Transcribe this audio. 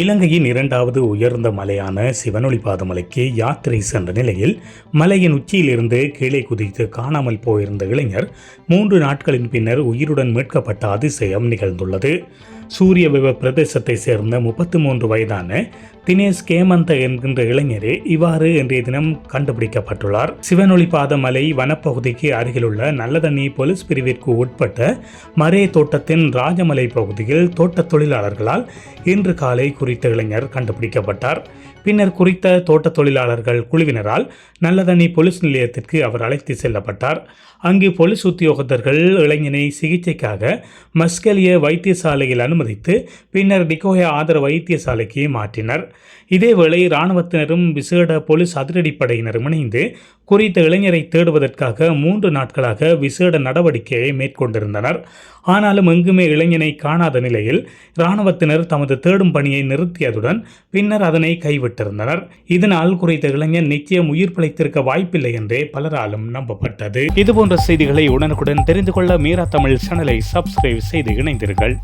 இலங்கையின் இரண்டாவது உயர்ந்த மலையான சிவனொளிபாத மலைக்கு யாத்திரை சென்ற நிலையில் மலையின் உச்சியிலிருந்து கீழே குதித்து காணாமல் போயிருந்த இளைஞர் மூன்று நாட்களின் பின்னர் உயிருடன் மீட்கப்பட்ட அதிசயம் நிகழ்ந்துள்ளது. சூரிய விவ பிரதேசத்தை சேர்ந்த முப்பத்தி மூன்று வயதான தினேஷ் கேமந்த என்கின்ற இளைஞரே இவ்வாறு இன்றைய தினம் கண்டுபிடிக்கப்பட்டுள்ளார். சிவனொளிபாத மலை வனப்பகுதிக்கு அருகிலுள்ள நல்லதண்ணி போலீஸ் பிரிவிற்கு உட்பட்ட மரே தோட்டத்தின் ராஜமலை பகுதியில் தோட்டத் தொழிலாளர்களால் இன்று காலை குறித்த இளைஞர் கண்டுபிடிக்கப்பட்டார். பின்னர் குறித்த தோட்ட தொழிலாளர்கள் குழுவினரால் நல்லதண்ணி போலீஸ் நிலையத்திற்கு அவர் அழைத்து செல்லப்பட்டார். அங்கு போலீஸ் உத்தியோகத்தர்கள் இளைஞனை சிகிச்சைக்காக மஸ்கலிய வைத்தியசாலையில் அனுமதித்து பின்னர் டிகோயா ஆதர வைத்தியசாலைக்கு மாற்றினர். இதேவேளை இராணுவத்தினரும் விசேட போலீஸ் அதிரடிப்படையினரும் இணைந்து குறித்த இளைஞரை தேடுவதற்காக மூன்று நாட்களாக விசேட நடவடிக்கையை மேற்கொண்டிருந்தனர். ஆனாலும் எங்குமே இளைஞனை காணாத நிலையில் இராணுவத்தினர் தமது தேடும் பணியை நிறுத்தியதுடன் பின்னர் அதனை கைவிட்டிருந்தனர். இதனால் குறித்த இளைஞன் நிச்சயம் உயிர் பிழைத்திருக்க வாய்ப்பில்லை என்றே பலராலும் நம்பப்பட்டது. இதுபோன்ற செய்திகளை உடனுக்குடன் தெரிந்து கொள்ள மீரா தமிழ் சேனலை சப்ஸ்கிரைப் செய்து இணைந்தீர்கள்